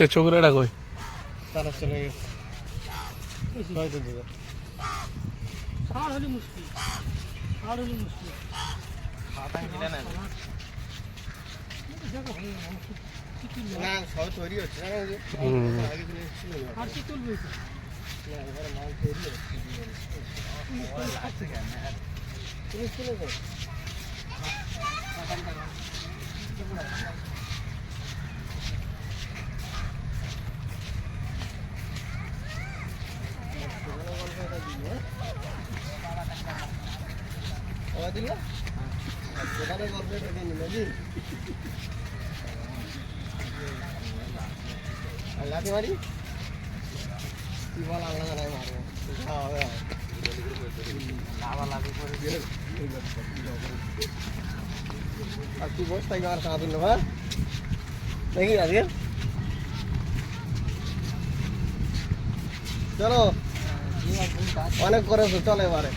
সে চোখরাটা কই? তারা চলে গেছে। হয়তো দিদা আর হলে মুশকিল আর হলে মুশকিল না সব তৈরি হচ্ছে না এই যে হুম। আগে দিনে ছিল না। আর কি তুলবে না, এবারে মাল তৈরি হচ্ছে। তুমি ছিল তো? আবার দিল? আর দোকানে গল্প এটা দিন নাকি? আর লাঠি মারি? কি বল, আল্লাহ জানাই মারবো। হবে আর। তুই বস, তাই আর কাঁদুন না হ্যাঁ? নাকি আজকে। চলো। অনেক করেছ, চলো এবারে।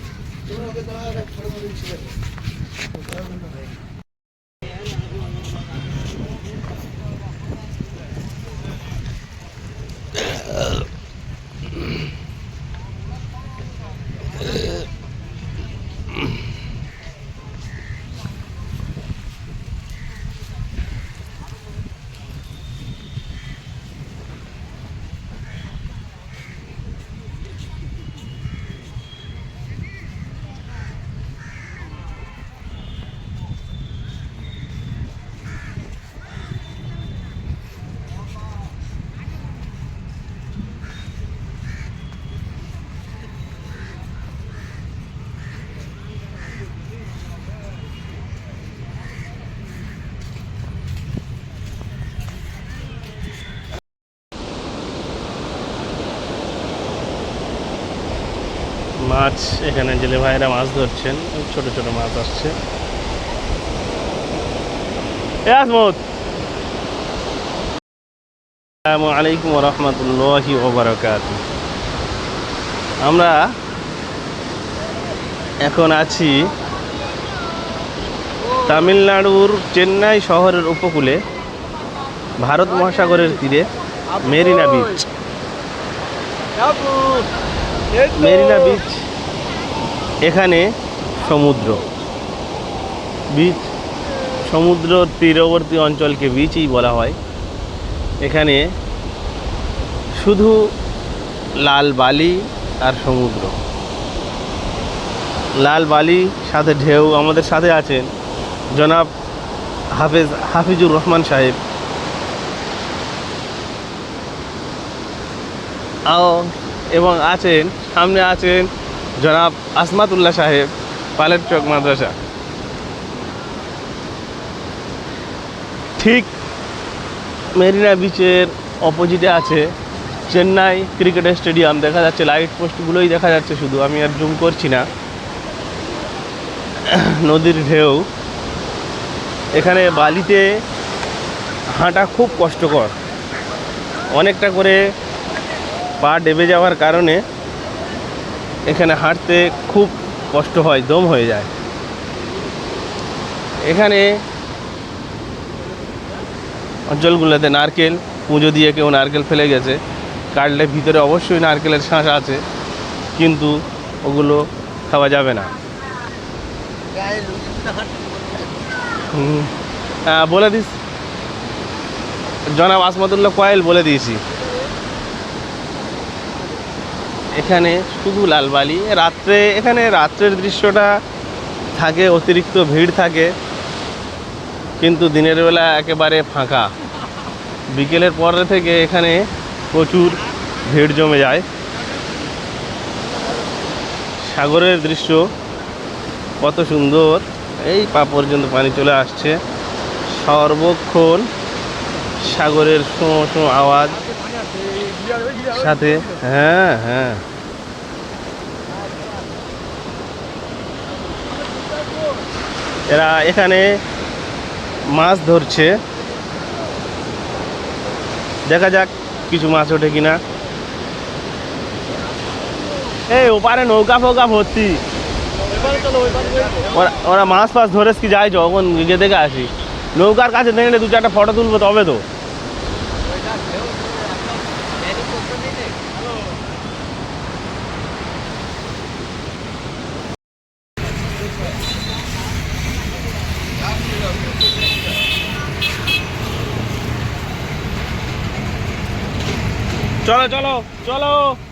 মাছ এখানে জেলে ভাইরা মাছ ধরছেন ছোট ছোট মাছ আসছে। এ আসমত আসসালামু আলাইকুম রহমতুল্লাহি ওবরাকাত আমরা এখন আছি তামিলনাড়ুর চেন্নাই শহরের উপকূলে ভারত মহাসাগরের তীরে মেরিনা বিচ মেরিনা বিচ এখানে সমুদ্র। বিচ, সমুদ্র তীরবর্তী অঞ্চলকে বিচই বলা হয়। এখানে শুধু লাল বালি আর সমুদ্র। লাল বালি সাথে ঢেউ আমাদের সাথে আছেন জনাব হাফেজ, হাফিজুর রহমান সাহেব। এবং আছেন, সামনে আছেন জনাব আসমাতুল্লাহ সাহেব, পালের চক মাদ্রাসা। ঠিক মেরিনা বিচের অপোজিটে আছে চেন্নাই ক্রিকেট স্টেডিয়াম। দেখা যাচ্ছে লাইট পোস্টগুলোই দেখা যাচ্ছে শুধু, আমি আর জুম করছি না। নদীর ঢেউ। এখানে বালিতে হাঁটা খুব কষ্টকর। অনেকটা করে পা ডেবে যাওয়ার কারণে এখানে হাঁটতে খুব কষ্ট হয়, দম হয়ে যায়। এখানে অঞ্চলগুলোতে নারকেল, পুজো দিয়ে কেউ নারকেল ফেলে গেছে। কাটলে ভিতরে অবশ্যই নারকেলের শাঁস আছে, কিন্তু ওগুলো খাওয়া যাবে না। বলে দিস। জনাব আসমতুল্লাহ কয়েল বলে দিয়েছি। এখানে শুধু লালবালি। রাত্রে, এখানে রাত্রের দৃশ্যটা থাকে, অতিরিক্ত ভিড় থাকে, কিন্তু দিনের বেলা একেবারে ফাঁকা। বিকেলের পরে থেকে এখানে প্রচুর ভিড় জমে যায়। সাগরের দৃশ্য কত সুন্দর। এই পা পর্যন্ত পানি চলে আসছে। সর্বক্ষণ সাগরের শো শো আওয়াজ। সাথে হ্যাঁ হ্যাঁ। এরা এখানে মাছ ধরছে। দেখা যাক কিছু মাছ ওঠে কিনা। এই, ওপারে নৌকা ফৌকা ভর্তি। ওরা ওরা মাছ ফাছ ধরে কি যায় যখন গিয়ে দেখে আসি। নৌকার কাছে দেখলে দু চারটা ফটো তুলবো তবে তো। চলো চলো চলো।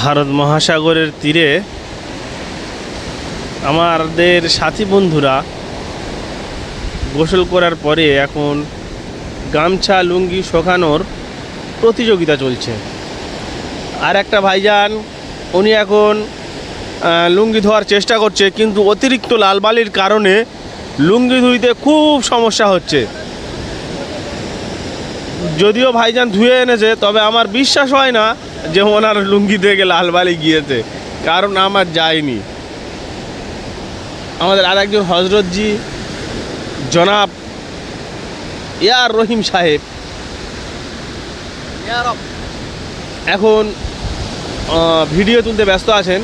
ভারত মহাসাগরের তীরে আমাদের সাথী বন্ধুরা গোসল করার পরে এখন গামছা, লুঙ্গি শোকানোর প্রতিযোগিতা চলছে। আর একটা ভাইজান, উনি এখন লুঙ্গি ধোয়ার চেষ্টা করছে, কিন্তু অতিরিক্ত লাল বালির কারণে লুঙ্গি ধুইতে খুব সমস্যা হচ্ছে। যদিও ভাইজান ধুয়ে এনেছে, তবে আমার বিশ্বাস হয় না যে ওনার লুঙ্গি থেকে লাল বালি গিয়েছে। কারণ আমার যায়নি। আমাদের আর একজন হজরতজি, জনাব ইয়ার রহিম সাহেব। এখন ভিডিও তুলতে ব্যস্ত আছেন।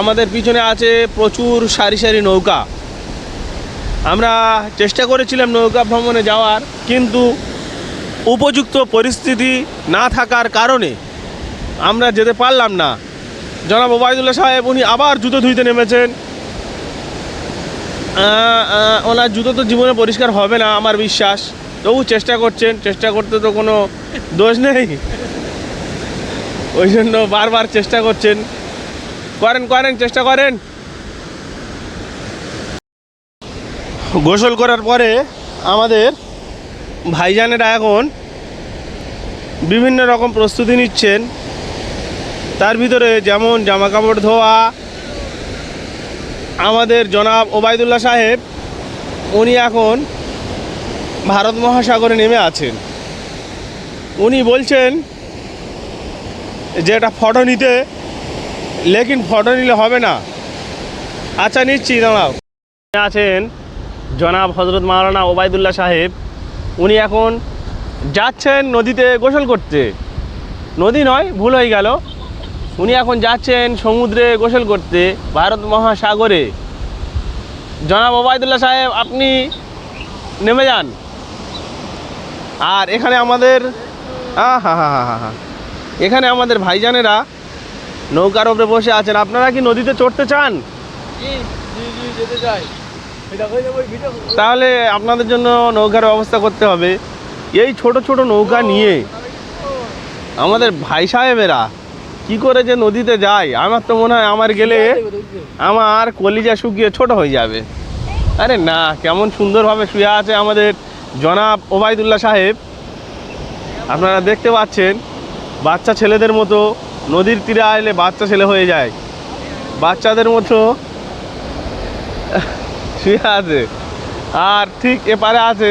আমাদের পিছনে আছে প্রচুর সারি সারি নৌকা। আমরা চেষ্টা করেছিলাম নৌকা ভ্রমণে যাওয়ার, কিন্তু উপযুক্ত পরিস্থিতি না থাকার কারণে আমরা যেতে পারলাম না। জনাব ওবায়দুল্লাহ সাহেব, উনি আবার জুতো ধুইতে নেমেছেন। ওনার জুতো তো জীবনে পরিষ্কার হবে না, আমার বিশ্বাস। তবু চেষ্টা করছেন, চেষ্টা করতে তো কোনো দোষ নেই। ওই জন্য বারবার চেষ্টা করছেন। করেন করেন, চেষ্টা করেন। গোসল করার পরে আমাদের ভাইজানেরা এখন বিভিন্ন রকম প্রস্তুতি নিচ্ছেন। তার ভিতরে যেমন জামা কাপড় ধোয়া, আমাদের জনাব ওবায়দুল্লাহ সাহেব, উনি এখন ভারত মহাসাগরে নেমে আছেন। উনি বলছেন যে এটা ফটো নিতে, লেকিন ফটো নিলে হবে না। আচ্ছা নিচ্ছি, দাঁড়াও। আছেন জনাব হজরত মাওলানা ওবায়দুল্লাহ সাহেব। উনি এখন যাচ্ছেন নদীতে গোসল করতে। নদী নয়, ভুল হয়ে গেল। উনি এখন যাচ্ছেন সমুদ্রে গোসল করতে ভারত মহাসাগরে। জনাব ওবায়দুল্লাহ সাহেব, আপনি নেমে যান। আর এখানে আমাদের হা হা হা হা হা। এখানে আমাদের ভাইজানেরা নৌকার ওপরে বসে আছেন। আপনারা কি নদীতে চড়তে চান? তাহলে আপনাদের জন্য নৌকার ব্যবস্থা করতে হবে। এই ছোট ছোট নৌকা নিয়ে আমাদের ভাই সাহেবেরা কি করে যে নদীতে যায়? আমার তো মনে হয় আমার গেলে আমার কলিজা শুকিয়ে ছোট হয়ে যাবে। আরে না কেমন সুন্দরভাবে শুয়ে আছে আমাদের জনাব ওবায়দুল্লাহ সাহেব। আপনারা দেখতে পাচ্ছেন বাচ্চা ছেলেদের মতো নদীর তীরে আসলে বাচ্চা ছেলে হয়ে যায়। বাচ্চাদের মতো আছে। আর ঠিক এপারে আছে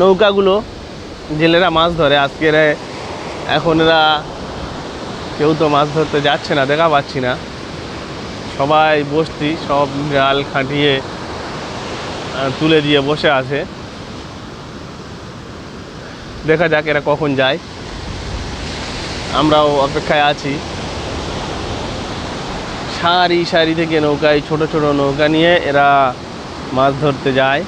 নৌকাগুলো, জেলেরা মাছ ধরে। আজকের এখন এরা কেউ তো মাছ ধরতে যাচ্ছে না, দেখা পাচ্ছি না। সবাই বসতি, সব জাল খাটিয়ে তুলে দিয়ে বসে আছে। দেখা যাক এরা কখন যায়। আমরাও অপেক্ষায় আছি। সারি সারি থেকে নৌকায়, ছোট ছোট নৌকা নিয়ে এরা মাছ ধরতে যায়।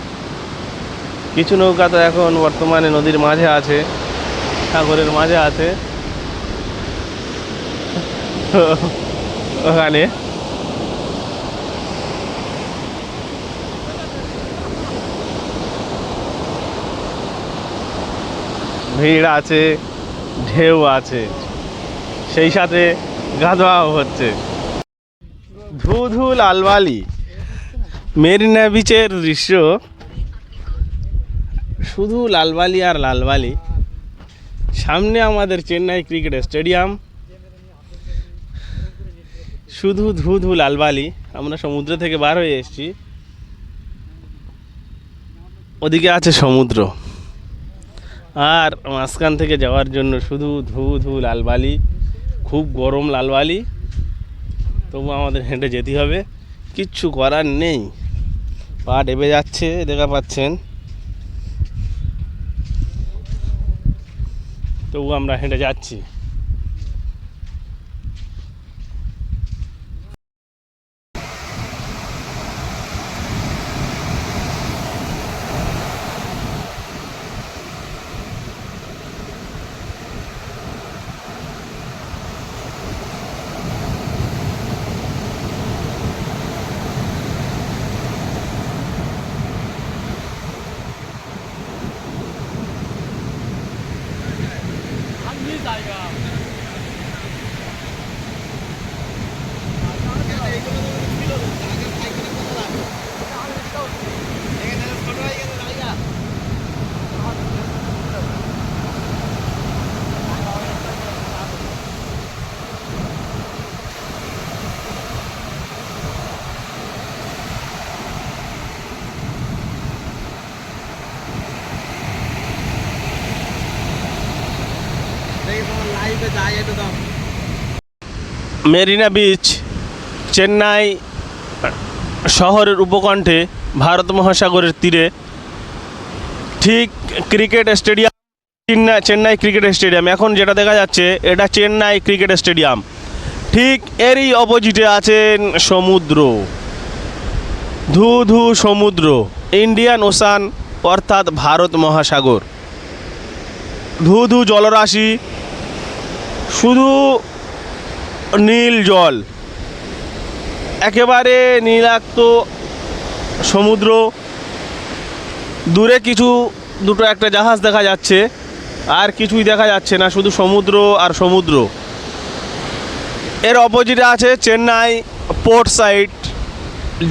কিছু নৌকা তো এখন বর্তমানে নদীর মাঝে আছে, সাগরের মাঝে আছে। ওখানে। ভিড় আছে, ঢেউ আছে, সেই সাথে গাধোয়াও হচ্ছে। ধু ধু লালবালি। মেরিনা বিচের দৃশ্য। শুধু লালবালি আর লালবালি। সামনে আমাদের চেন্নাই ক্রিকেট স্টেডিয়াম। শুধু ধু ধু লালবালি। আমরা সমুদ্র থেকে বার হয়ে এসেছি। ওদিকে আছে সমুদ্র। আর মাঝখান থেকে যাওয়ার জন্য শুধু ধু ধু লালবালি। খুব গরম লালবালি। তবু আমাদের হেঁটে যেতে হবে। কিচ্ছু করার নেই। পা ডেবে যাচ্ছে, দেখা পাচ্ছেন। তবু আমরা হেঁটে যাচ্ছি। মেরিনা বিচ, চেন্নাই শহরের উপকণ্ঠে ভারত মহাসাগরের তীরে। ঠিক cricket stadium, Chennai Chennai cricket stadium. এখন যেটা দেখা যাচ্ছে, এটা চেন্নাই ক্রিকেট স্টেডিয়াম। ঠিক এরই অপোজিটে আছেন সমুদ্র। ধু ধু সমুদ্র, ইন্ডিয়ান ওশান, অর্থাৎ ভারত মহাসাগর। ধু ধু জলরাশি শুধু নীল জল, একেবারে নীলাক্ত সমুদ্র, দূরে কিছু, দুটো একটা জাহাজ দেখা যাচ্ছে, আর কিছুই দেখা যাচ্ছে না, শুধু সমুদ্র আর সমুদ্র। এর অপোজিটে আছে চেন্নাই পোর্ট সাইড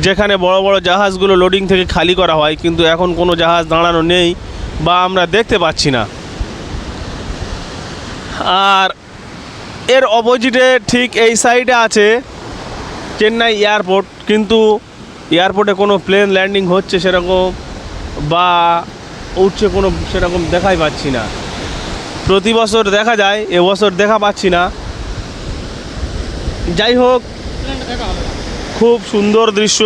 যেখানে বড় বড় জাহাজগুলো লোডিং থেকে খালি করা হয়, কিন্তু এখন কোনো জাহাজ দাঁড়ানো নেই, বা আমরা দেখতে পাচ্ছি না। আর এর অপোজিটে ঠিক এই সাইডে আছে চেন্নাই এয়ারপোর্ট কিন্তু এয়ারপোর্টে কোনো প্লেন ল্যান্ডিং হচ্ছে সেরকম বা উঠছে কোনো সেরকম দেখাই পাচ্ছি না। প্রতি বছর দেখা যায় এবছর দেখা পাচ্ছি না। যাই হোক, খুব সুন্দর দৃশ্য।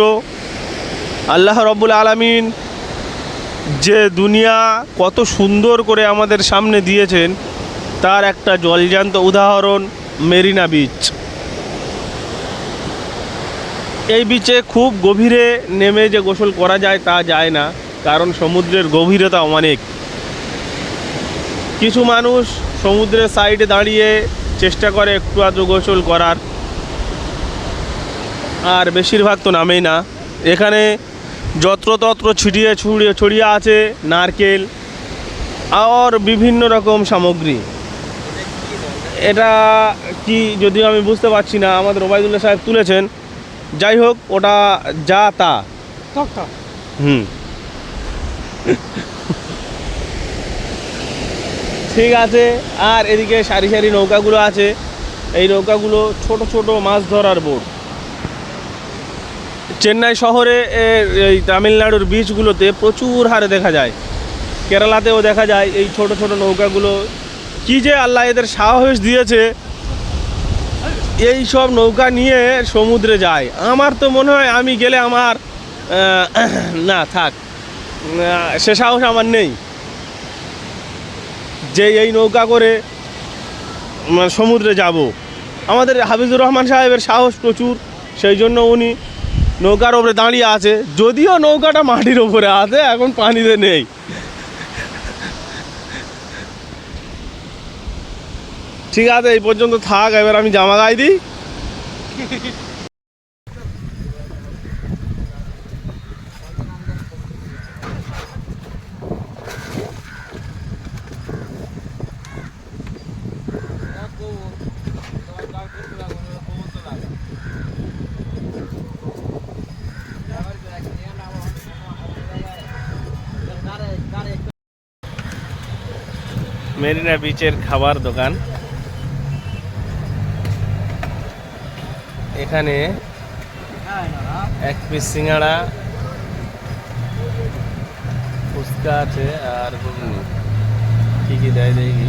আল্লাহ রব্বুল আলামিন যে দুনিয়া কত সুন্দর করে আমাদের সামনে দিয়েছেন। তার একটা জলজান্ত উদাহরণ, মেরিনা বিচ। এই বিচে খুব গভীরে নেমে যে গোসল করা যায় তা যায় না, কারণ সমুদ্রের গভীরতা অনেক। কিছু মানুষ সমুদ্রের সাইডে দাঁড়িয়ে চেষ্টা করে একটু আধটু গোসল করার, আর বেশিরভাগ তো নামেই না। এখানে যত্রতত্র ছিটিয়ে ছড়িয়ে ছড়িয়ে আছে নারকেল, আর বিভিন্ন রকম সামগ্রী। এটা কি যদিও আমি বুঝতে পারছি না আমাদের ওবায়দুল্লাহ সাহেব তুলেছেন। যাই হোক ওটা যা তা। হুম। ঠিক আছে আর এদিকে সারি সারি নৌকাগুলো আছে। এই নৌকাগুলো ছোট ছোট মাছ ধরার বোট। চেন্নাই শহরে এই তামিলনাড়ুর বিচগুলোতে প্রচুর হারে দেখা যায়। কেরালাতেও দেখা যায় এই ছোট ছোট নৌকাগুলো কি যে আল্লাহ এদের সাহস দিয়েছে এই সব নৌকা নিয়ে সমুদ্রে যায়। আমার তো মনে হয় আমি গেলে আমার না, থাক। সে সাহস আমার নেই। যে এই নৌকা করে সমুদ্রে যাব। আমাদের হাফিজুর রহমান সাহেবের সাহস প্রচুর, সেই জন্য উনি নৌকার ওপরে দাঁড়িয়ে আছে। যদিও নৌকাটা মাটির ওপরে আছে, এখন পানিতে নেই। ঠিক আছে এই পর্যন্ত থাক এবার আমি জামা গাই দিই। মেরিনা বিচের খাবার দোকান। এখানে এক পিস সিঙ্গাড়া ফুচকা আছে আর কি কি দেয় দেখি।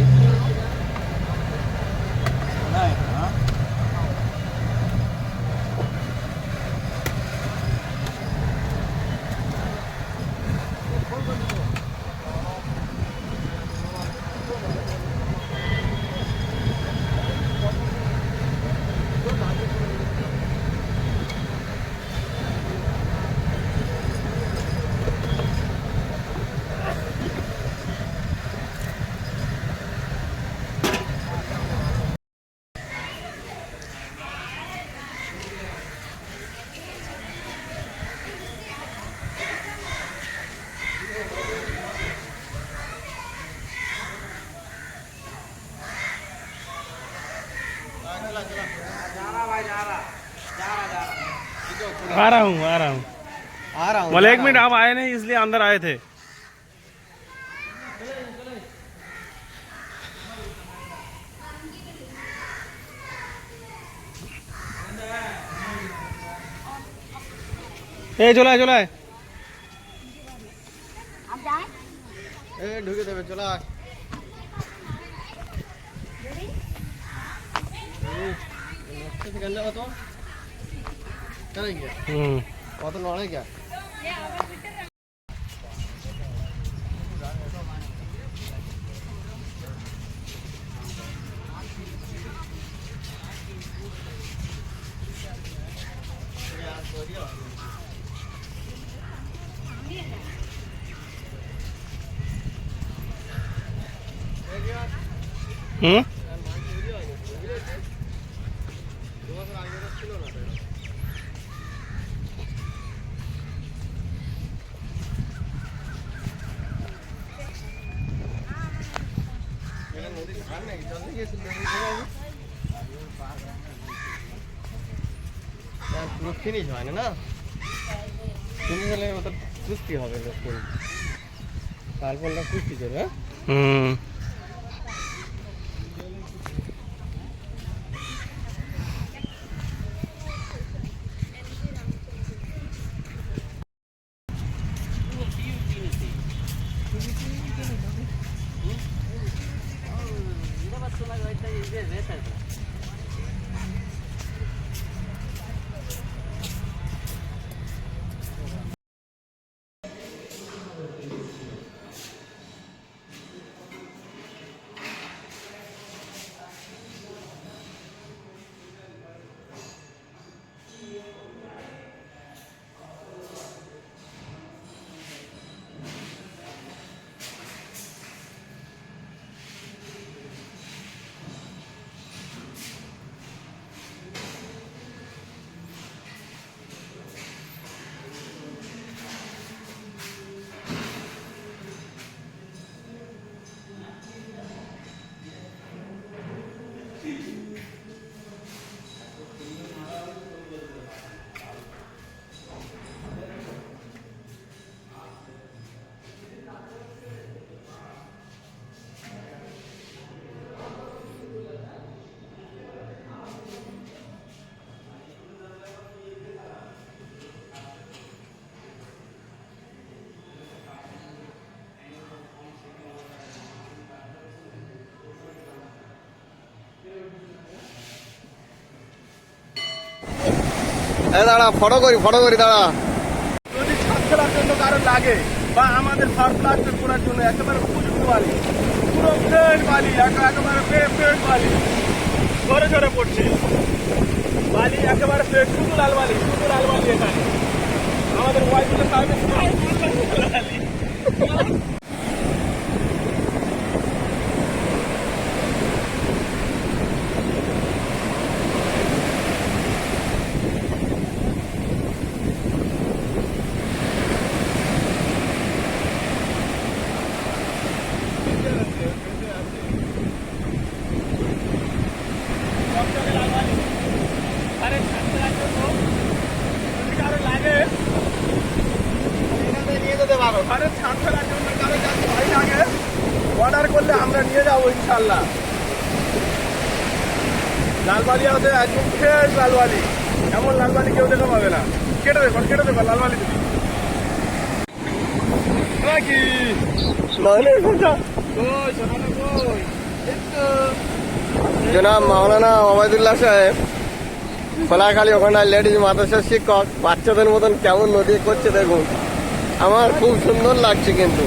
आ रहा हूँ आ रहा हूँ बोले एक मिनट आप आए नहीं इसलिए अंदर आए थे ए चला चला ए ढुके देवे चला Ready? Ready? Ready? Kering ya? Hmm. Waktu nolnya ya? Ya, Hmm? করলাম কুস্তি করে হ্যাঁ হুম Gracias. দাঁড়া, ফটো করি ফটো করি, দাঁড়া। যদি ছাদ ফেলার জন্য কারও লাগে, বা আমাদের ঘর প্লাস্টার করার জন্য একেবারে উপযুক্ত বালি, পুরো ফ্রেশ বালি, একে- একেবারে ফ্রেশ বালি ঝরে ঝরে পড়ছে। বালি একেবারে ফ্রেশ শুধু লাল বালি, শুধু লাল বালি এখানে। আমাদের ওয়াইফের বালি আরে ছাড়তে লাগবে তো যদি কারও লাগে এখান থেকে নিয়ে যেতে পারো আরে ছাড়তে লাগবে অন্য কারও যাতে ভয় লাগে অর্ডার করলে আমরা নিয়ে যাব ইনশাল্লাহ লালবালি আছে একদম ফ্রেশ লালবালি। এমন লালবালি কেউ দেখে পাবে না। কেটে দেখো কেটে দেখো লালবালি তুমি নাকি মানে কই জনাব মাওলানা ওবায়দুল্লাহ সাহেব খোলাখালি ওখানে লেডিজ মাদ্রাসার শিক্ষক বাচ্চাদের মতন কেমন নদী করছে দেখুন। আমার খুব সুন্দর লাগছে কিন্তু।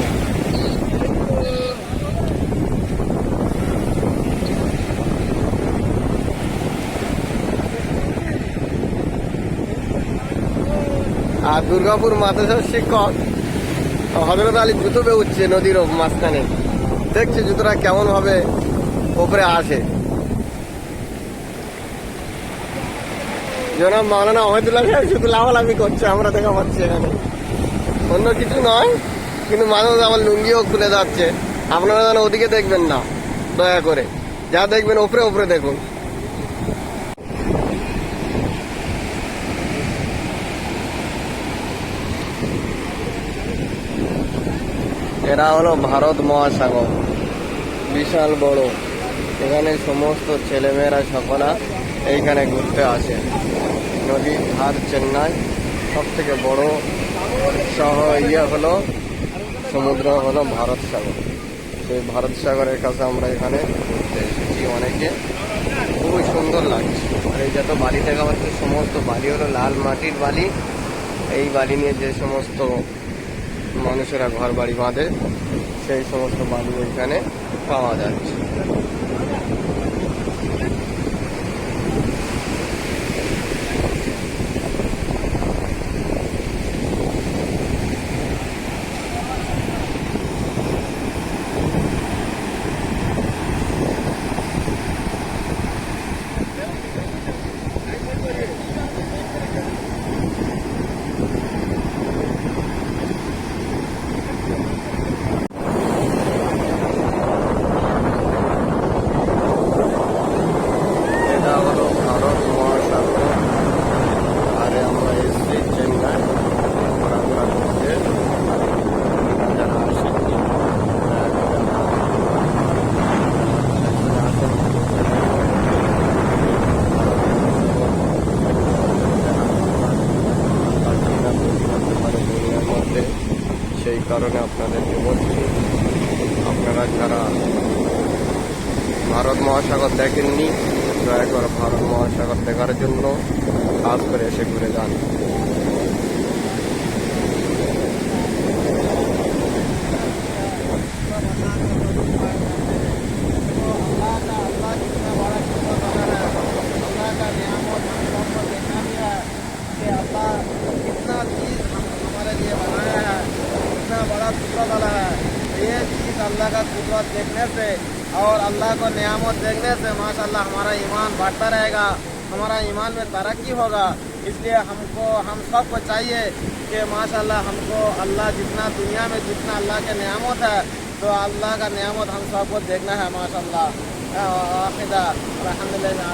আর দুর্গাপুর মাদ্রাসার শিক্ষক হজরত আলী জুতো বেউচ্ছে নদীর মাঝখানে। দেখছে জুতোটা কেমন ভাবে উপরে আসে। জনাব মাওলানা ওবায়দুল্লাহ সাহেব শুধু লাফালাফি করছে, আমরা দেখা পাচ্ছি এখানে। অন্য কিছু নয়, কিন্তু মাঝে আমার লুঙ্গিও খুলে যাচ্ছে। আপনারা যেন ওদিকে দেখবেন না, দয়া করে। যা দেখবেন ওপরে উপরে দেখুন। এরা হলো ভারত মহাসাগর। বিশাল বড়। এখানে সমস্ত ছেলেমেয়েরা সকলা এইখানে ঘুরতে আসে। নদীর ধার চেন্নাই সব থেকে বড় শহর ইয়ে হলো, সমুদ্র হলো ভারত সাগর। সেই ভারত সাগরের কাছে আমরা এখানে ঘুরতে এসেছি অনেকে। খুবই সুন্দর লাগছে। আর এই যত বালি দেখা পাচ্ছে, সমস্ত বালি হলো লাল মাটির বালি। এই বালি নিয়ে যে সমস্ত মানুষেরা ঘর বাড়ি বাঁধে সেই সমস্ত বাড়ি এখানে পাওয়া যাচ্ছে। कुदरत वाला है। ये चीज़ अल्लाह का कुदरत देखने से और अल्लाह को नियामत देखने से माशाल्लाह हमारा ईमान बढ़ता रहेगा, हमारा ईमान में तरक्की होगा। इसलिए हमको, हम सबको चाहिए कि माशाल्लाह हमको अल्लाह जितना दुनिया में जितना अल्लाह के नियामत है तो अल्लाह का नियामत हम सबको देखना है माशाल्लाह। आखिदा अलहमदिल्ला